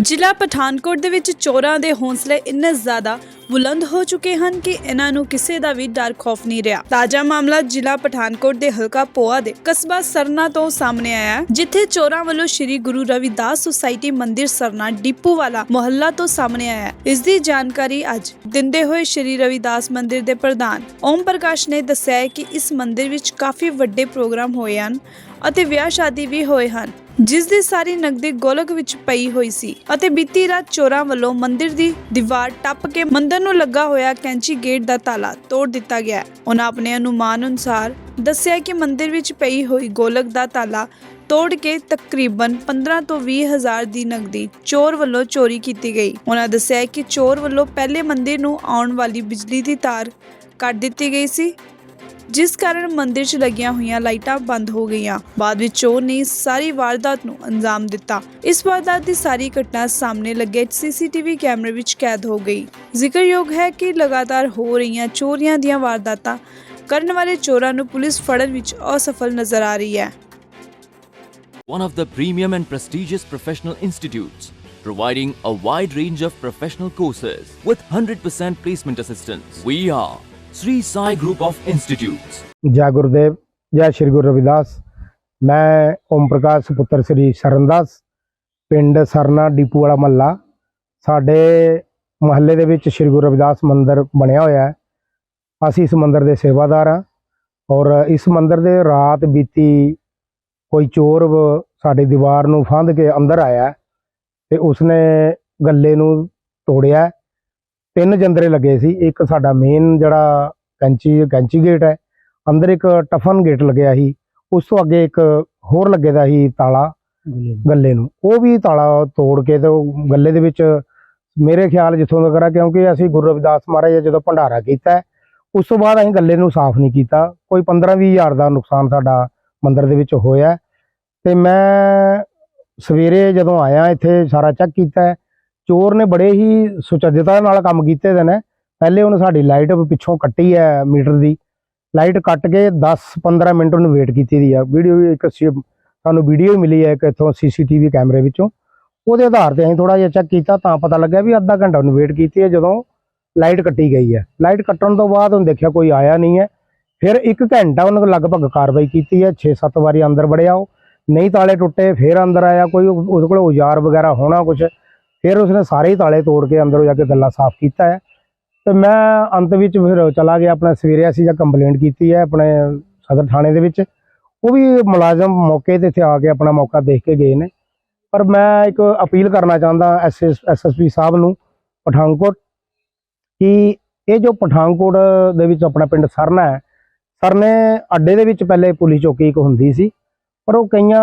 ਜ਼ਿਲ੍ਹਾ ਪਠਾਨਕੋਟ ਦੇ ਵਿੱਚ ਚੋਰਾਂ ਦੇ ਹੌਸਲੇ ਇੰਨੇ ਜ਼ਿਆਦਾ ਬੁਲੰਦ ਹੋ ਚੁੱਕੇ ਹਨ ਕਿ ਇਹਨਾਂ ਨੂੰ ਕਿਸੇ ਦਾ ਵੀ ਡਰ ਖੌਫ ਨਹੀਂ ਰਿਹਾ। ਤਾਜ਼ਾ ਮਾਮਲਾ ਜ਼ਿਲ੍ਹਾ ਪਠਾਨਕੋਟ ਦੇ ਹਲਕਾ ਪੋਆ ਦੇ ਕਸਬਾ ਸਰਨਾ ਤੋਂ ਸਾਹਮਣੇ ਆਇਆ ਜਿੱਥੇ ਚੋਰਾਂ ਵੱਲੋਂ ਸ੍ਰੀ ਗੁਰੂ ਰਵਿਦਾਸ ਸੁਸਾਇਟੀ ਮੰਦਿਰ ਸਰਨਾ ਡਿਪੂ ਵਾਲਾ ਮੁਹੱਲਾ ਤੋਂ ਸਾਹਮਣੇ ਆਇਆ ਇਸ ਦੀ ਜਾਣਕਾਰੀ ਅੱਜ ਦਿੰਦੇ ਹੋਏ ਸ੍ਰੀ ਰਵਿਦਾਸ ਮੰਦਿਰ ਦੇ ਪ੍ਰਧਾਨ ਓਮ ਪ੍ਰਕਾਸ਼ ਨੇ ਦੱਸਿਆ ਹੈ ਕਿ ਇਸ ਮੰਦਿਰ ਵਿੱਚ ਕਾਫੀ ਵੱਡੇ ਪ੍ਰੋਗਰਾਮ ਹੋਏ ਹਨ। ਅਤੇ ਵਿਆਹ ਸ਼ਾਦੀ ਵੀ ਹੋਏ ਹਨ। ਜਿਸ ਦੀ ਸਾਰੀ ਨਕਦੀ ਗੋਲਕ ਵਿੱਚ ਪਈ ਹੋਈ ਸੀ ਅਤੇ ਬੀਤੀ ਰਾਤ ਚੋਰਾਂ ਵੱਲੋਂ ਮੰਦਿਰ ਦੀ ਦੀਵਾਰ ਟੱਪ ਕੇ ਮੰਦਿਰ ਨੂੰ ਲੱਗਾ ਹੋਇਆ ਕੈਂਚੀ ਗੇਟ ਦਾ ਤਾਲਾ ਤੋੜ ਦਿੱਤਾ ਗਿਆ। ਉਹਨਾਂ ਆਪਣੇ ਅਨੁਮਾਨ ਅਨੁਸਾਰ ਦੱਸਿਆ ਕਿ ਮੰਦਿਰ ਵਿੱਚ ਪਈ ਹੋਈ ਗੋਲਕ ਦਾ ਤਾਲਾ ਤੋੜ ਕੇ ਤਕਰੀਬਨ 15 ਤੋਂ 20 ਹਜ਼ਾਰ ਦੀ ਨਕਦੀ ਚੋਰ ਵੱਲੋਂ ਚੋਰੀ ਕੀਤੀ ਗਈ। ਉਹਨਾਂ ਦੱਸਿਆ ਕਿ ਚੋਰ ਵੱਲੋਂ ਪਹਿਲੇ ਮੰਦਿਰ ਨੂੰ ਆਉਣ ਵਾਲੀ ਬਿਜਲੀ ਦੀ ਤਾਰ ਕੱਟ ਦਿੱਤੀ ਗਈ ਸੀ ਜਿਸ ਕਾਰਨ ਮੰਦਿਰ 'ਚ ਲੱਗੀਆਂ ਹੋਈਆਂ ਲਾਈਟਾਂ ਬੰਦ ਹੋ ਗਈਆਂ। ਬਾਅਦ ਵਿੱਚ ਚੋਰ ਨੇ ਸਾਰੀ ਵਾਰਦਾਤ ਨੂੰ ਅੰਜਾਮ ਦਿੱਤਾ। ਇਸ ਵਾਰਦਾਤ ਦੀ ਸਾਰੀ ਘਟਨਾ ਸਾਹਮਣੇ ਲੱਗੇ ਸੀਸੀਟੀਵੀ ਕੈਮਰੇ ਵਿੱਚ ਕੈਦ ਹੋ ਗਈ। ਜ਼ਿਕਰਯੋਗ ਹੈ ਕਿ ਲਗਾਤਾਰ ਹੋ ਰਹੀਆਂ ਚੋਰੀਆਂ ਦੀਆਂ ਵਾਰਦਾਤਾਂ ਕਰਨ ਵਾਲੇ ਚੋਰਾਂ ਨੂੰ ਪੁਲਿਸ ਫੜਨ ਵਿੱਚ ਅਸਫਲ ਨਜ਼ਰ ਆ ਰਹੀ ਹੈ। One of the premium and prestigious professional institutes, providing a wide range of professional courses with 100% placement assistance. We are Shri Sai group of Institutes. ਜੈ ਗੁਰਦੇਵ, ਜੈ ਸ਼੍ਰੀ ਗੁਰੂ ਰਵਿਦਾਸ। ਮੈਂ ਓਮ ਪ੍ਰਕਾਸ਼ ਪੁੱਤਰ ਸ੍ਰੀ ਸ਼ਰਨਦਾਸ, ਪਿੰਡ ਸਰਨਾ ਡੀਪੂ ਵਾਲਾ ਮਹੱਲਾ। ਸਾਡੇ ਮਹੱਲੇ ਦੇ ਵਿੱਚ ਸ਼੍ਰੀ ਗੁਰੂ ਰਵਿਦਾਸ ਮੰਦਿਰ ਬਣਿਆ ਹੋਇਆ ਹੈ। ਅਸੀਂ ਇਸ ਮੰਦਿਰ ਦੇ ਸੇਵਾਦਾਰ ਹਾਂ ਔਰ ਇਸ ਮੰਦਿਰ ਦੇ ਰਾਤ ਬੀਤੀ ਕੋਈ ਚੋਰ ਸਾਡੀ ਦੀਵਾਰ ਨੂੰ ਫੰਦ ਕੇ ਅੰਦਰ ਆਇਆ ਤੇ ਉਸਨੇ ਗੱਲੇ ਨੂੰ ਤੋੜਿਆ ਤਿੰਨ ਜੰਦਰੇ ਲੱਗੇ ਸੀ। ਇੱਕ ਸਾਡਾ ਮੇਨ ਜਿਹੜਾ ਕੈਂਚੀ ਕੈਂਚੀ ਗੇਟ ਹੈ ਅੰਦਰ ਇੱਕ ਟਫਨ ਗੇਟ ਲੱਗਿਆ ਸੀ। ਉਸ ਤੋਂ ਅੱਗੇ ਇੱਕ ਹੋਰ ਲੱਗੇ ਦਾ ਸੀ ਤਾਲਾ ਗੱਲੇ ਨੂੰ। ਉਹ ਵੀ ਤਾਲਾ ਤੋੜ ਕੇ ਤੇ ਉਹ ਗੱਲੇ ਦੇ ਵਿੱਚ ਮੇਰੇ ਖਿਆਲ ਜਿੱਥੋਂ ਤੱਕ ਆ ਕਿਉਂਕਿ ਅਸੀਂ ਗੁਰੂ ਰਵਿਦਾਸ ਮਹਾਰਾਜ ਦਾ ਜਦੋਂ ਭੰਡਾਰਾ ਕੀਤਾ ਉਸ ਤੋਂ ਬਾਅਦ ਅਸੀਂ ਗੱਲੇ ਨੂੰ ਸਾਫ਼ ਨਹੀਂ ਕੀਤਾ। ਕੋਈ 15-20 ਹਜ਼ਾਰ ਦਾ ਨੁਕਸਾਨ ਸਾਡਾ ਮੰਦਿਰ ਦੇ ਵਿੱਚ ਹੋਇਆ। ਤੇ ਮੈਂ ਸਵੇਰੇ ਜਦੋਂ ਆਇਆ ਇੱਥੇ ਸਾਰਾ ਚੈੱਕ ਕੀਤਾ ਚੋਰ ਨੇ ਬੜੇ ਹੀ ਸੁਚੱਜਤਾ ਨਾਲ ਕੰਮ ਕੀਤੇ ਦੇ ਨੇ। ਪਹਿਲੇ ਉਹਨੇ ਸਾਡੀ ਲਾਈਟ ਪਿੱਛੋਂ ਕੱਟੀ ਹੈ ਮੀਟਰ ਦੀ। ਲਾਈਟ ਕੱਟ ਕੇ 10-15 ਮਿੰਟ ਉਹਨੂੰ ਵੇਟ ਕੀਤੀ ਦੀ ਆ। ਵੀਡੀਓ ਵੀ ਇੱਕ ਸੀ- ਸਾਨੂੰ ਵੀਡੀਓ ਹੀ ਮਿਲੀ ਹੈ ਇੱਕ ਇੱਥੋਂ ਸੀਸੀਟੀਵੀ ਕੈਮਰੇ ਵਿੱਚੋਂ। ਉਹਦੇ ਆਧਾਰ ਤੇ ਅਸੀਂ ਥੋੜਾ ਜਿਹਾ ਚੈੱਕ ਕੀਤਾ ਤਾਂ ਪਤਾ ਲੱਗਿਆ ਵੀ ਅੱਧਾ ਘੰਟਾ ਉਹਨੂੰ ਵੇਟ ਕੀਤੀ ਹੈ ਜਦੋਂ ਲਾਈਟ ਕੱਟੀ ਗਈ ਹੈ। ਲਾਈਟ ਕੱਟਣ ਤੋਂ ਬਾਅਦ ਉਹਨੇ ਦੇਖਿਆ ਕੋਈ ਆਇਆ ਨਹੀਂ ਹੈ। ਫਿਰ ਇੱਕ ਘੰਟਾ ਉਹਨੇ ਲਗਭਗ ਕਾਰਵਾਈ ਕੀਤੀ ਹੈ। 6-7 ਵਾਰੀ ਅੰਦਰ ਵੜਿਆ ਉਹ। ਨਹੀਂ ਤਾਲੇ ਟੁੱਟੇ, ਫਿਰ ਅੰਦਰ ਆਇਆ ਕੋਈ। ਉਹਦੇ ਕੋਲ ਔਜ਼ਾਰ ਵਗੈਰਾ ਹੋਣਾ ਕੁਝ ਫਿਰ ਉਸਨੇ ਸਾਰੇ ਹੀ ਤਾਲੇ ਤੋੜ ਕੇ ਅੰਦਰੋਂ ਜਾ ਕੇ ਗੱਲਾ ਸਾਫ਼ ਕੀਤਾ ਹੈ। ਤੇ ਮੈਂ ਅੰਤ ਵਿੱਚ ਫਿਰ ਚਲਾ ਗਿਆ, ਆਪਣਾ ਸਵੇਰੇ ਅਸੀਂ ਜਾਂ ਕੰਪਲੇਂਟ ਕੀਤੀ ਹੈ ਆਪਣੇ ਸਦਰ ਥਾਣੇ ਦੇ ਵਿੱਚ, ਉਹ ਵੀ ਮੁਲਾਜ਼ਮ ਮੌਕੇ ਤੇ ਇੱਥੇ ਆ ਕੇ ਆਪਣਾ ਮੌਕਾ ਦੇਖ ਕੇ ਗਏ ਨੇ। ਪਰ ਮੈਂ ਇੱਕ ਅਪੀਲ ਕਰਨਾ ਚਾਹੁੰਦਾ ਐਸਐਸਪੀ ਸਾਹਿਬ ਨੂੰ, ਪਠਾਨਕੋਟ, ਕਿ ਇਹ ਜੋ ਪਠਾਨਕੋਟ ਦੇ ਵਿੱਚ ਆਪਣਾ ਪਿੰਡ ਸਰਨਾ ਹੈ, ਸਰਨੇ ਅੱਡੇ ਦੇ ਵਿੱਚ ਪਹਿਲੇ ਪੁਲਿਸ ਚੌਕੀ ਇੱਕ ਹੁੰਦੀ ਸੀ, ਪਰ ਉਹ ਕਈਆਂ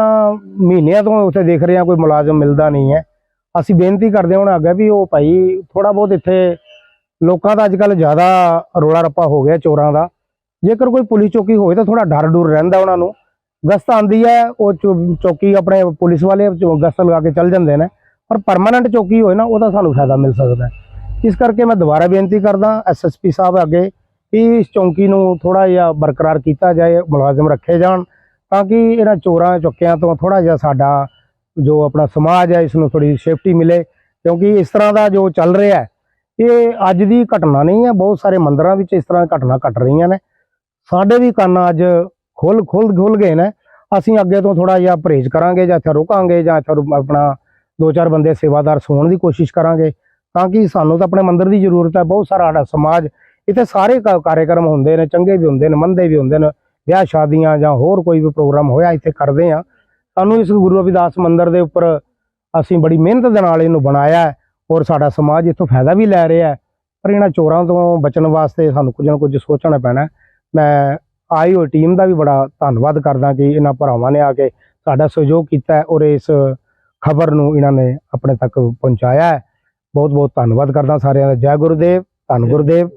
ਮਹੀਨਿਆਂ ਤੋਂ ਉੱਥੇ ਦੇਖ ਰਹੇ ਹਾਂ ਕੋਈ ਮੁਲਾਜ਼ਮ ਮਿਲਦਾ ਨਹੀਂ ਹੈ। ਅਸੀਂ ਬੇਨਤੀ ਕਰਦੇ ਹਾਂ ਹੁਣ ਅੱਗੇ ਵੀ ਉਹ ਭਾਈ ਥੋੜਾ ਬਹੁਤ ਇੱਥੇ ਲੋਕਾਂ ਦਾ ਅੱਜ ਕੱਲ ਜ਼ਿਆਦਾ ਰੋਲਾ ਰੱਪਾ ਹੋ ਗਿਆ ਚੋਰਾਂ ਦਾ। ਜੇਕਰ ਕੋਈ ਪੁਲਿਸ ਚੌਕੀ ਹੋਵੇ ਤਾਂ ਥੋੜਾ ਡਰ ਡੁਰ ਰਹਿੰਦਾ ਉਹਨਾਂ ਨੂੰ। ਗਸਤ ਆਂਦੀ ਹੈ, ਉਹ ਚੌ- ਚੌਕੀ ਆਪਣੇ ਪੁਲਿਸ ਵਾਲੇ ਚੌ- ਗਸਤ ਲਗਾ ਕੇ ਚੱਲ ਜਾਂਦੇ ਨੇ। ਪਰ ਪਰਮਾਨੈਂਟ ਚੌਕੀ ਹੋਏ ਨਾ, ਉਹਦਾ ਸਾਨੂੰ ਫਾਇਦਾ ਮਿਲ ਸਕਦਾ ਇਸ ਕਰਕੇ ਮੈਂ ਦੁਬਾਰਾ ਬੇਨਤੀ ਕਰਦਾ ਐਸਐਸਪੀ ਸਾਹਿਬ ਅੱਗੇ ਕਿ ਇਸ ਚੌਂਕੀ ਨੂੰ ਥੋੜਾ ਜਿਹਾ ਬਰਕਰਾਰ ਕੀਤਾ ਜਾਏ, ਮੁਲਾਜ਼ਮ ਰੱਖੇ ਜਾਣ ਤਾਂ ਕਿ ਇਹਨਾਂ ਚੋਰਾਂ ਚੁੱਕਿਆਂ ਤੋਂ ਥੋੜਾ ਜਿਹਾ ਸਾਡਾ ਜੋ ਆਪਣਾ ਸਮਾਜ ਹੈ, ਇਸ ਨੂੰ ਥੋੜੀ ਸੇਫਟੀ ਮਿਲੇ, ਕਿਉਂਕਿ ਇਸ ਤਰ੍ਹਾਂ ਦਾ ਜੋ ਚੱਲ ਰਿਹਾ ਹੈ, ਇਹ ਅੱਜ ਦੀ ਘਟਨਾ ਨਹੀਂ ਹੈ, ਬਹੁਤ ਸਾਰੇ ਮੰਦਰਾਂ ਵਿੱਚ ਇਸ ਤਰ੍ਹਾਂ ਦੀਆਂ ਘਟਨਾ ਘਟ ਰਹੀਆਂ ਨੇ। ਸਾਡੇ ਵੀ ਕੰਨ ਅੱਜ ਖੁੱਲ ਖੁੱਲ ਖੁੱਲ ਗਏ ਨੇ। ਅਸੀਂ ਅੱਗੇ ਤੋਂ ਥੋੜਾ ਜਿਹਾ ਪਰਹੇਜ਼ ਕਰਾਂਗੇ ਜਾਂ ਇੱਥੇ ਰੁਕਾਂਗੇ ਜਾਂ ਇੱਥੇ ਆਪਣਾ ਦੋ ਚਾਰ ਬੰਦੇ ਸੇਵਾਦਾਰ ਸੋਣ ਦੀ ਕੋਸ਼ਿਸ਼ ਕਰਾਂਗੇ, ਤਾਂ ਕਿ ਸਾਨੂੰ ਤਾਂ ਆਪਣੇ ਮੰਦਰ ਦੀ ਜ਼ਰੂਰਤ ਹੈ। ਬਹੁਤ ਸਾਰਾ ਸਾਡਾ ਸਮਾਜ, ਇੱਥੇ ਸਾਰੇ ਕਾ- ਕਾਰਿਆਕਰਮ ਹੁੰਦੇ ਨੇ, ਚੰਗੇ ਵੀ ਹੁੰਦੇ ਨੇ, ਮੰਦੇ ਵੀ ਹੁੰਦੇ ਨੇ ਵਿਆਹ ਸ਼ਾਦੀਆਂ ਜਾਂ ਹੋਰ ਕੋਈ ਵੀ ਪ੍ਰੋਗਰਾਮ ਹੋਇਆ, ਇੱਥੇ ਕਰਦੇ ਆ ਸਾਨੂੰ ਇਸ ਗੁਰੂ ਰਵਿਦਾਸ ਮੰਦਿਰ ਦੇ ਉੱਪਰ ਅਸੀਂ ਬੜੀ ਮਿਹਨਤ ਦੇ ਨਾਲ ਇਹਨੂੰ ਬਣਾਇਆ ਔਰ ਸਾਡਾ ਸਮਾਜ ਇੱਥੋਂ ਫਾਇਦਾ ਵੀ ਲੈ ਰਿਹਾ ਪਰ ਇਹਨਾਂ ਚੋਰਾਂ ਤੋਂ ਬਚਣ ਵਾਸਤੇ ਸਾਨੂੰ ਕੁਝ ਨਾ ਕੁਝ ਸੋਚਣਾ ਪੈਣਾ। ਮੈਂ ਆਈ ਹੋਈ ਟੀਮ ਦਾ ਵੀ ਬੜਾ ਧੰਨਵਾਦ ਕਰਦਾ ਕਿ ਇਹਨਾਂ ਭਰਾਵਾਂ ਨੇ ਆ ਕੇ ਸਾਡਾ ਸਹਿਯੋਗ ਕੀਤਾ ਔਰ ਇਸ ਖਬਰ ਨੂੰ ਇਹਨਾਂ ਨੇ ਆਪਣੇ ਤੱਕ ਪਹੁੰਚਾਇਆ ਹੈ। ਬਹੁਤ ਬਹੁਤ ਧੰਨਵਾਦ ਕਰਦਾ ਸਾਰਿਆਂ ਦਾ। ਜੈ ਗੁਰਦੇਵ ਧੰਨ ਗੁਰਦੇਵ।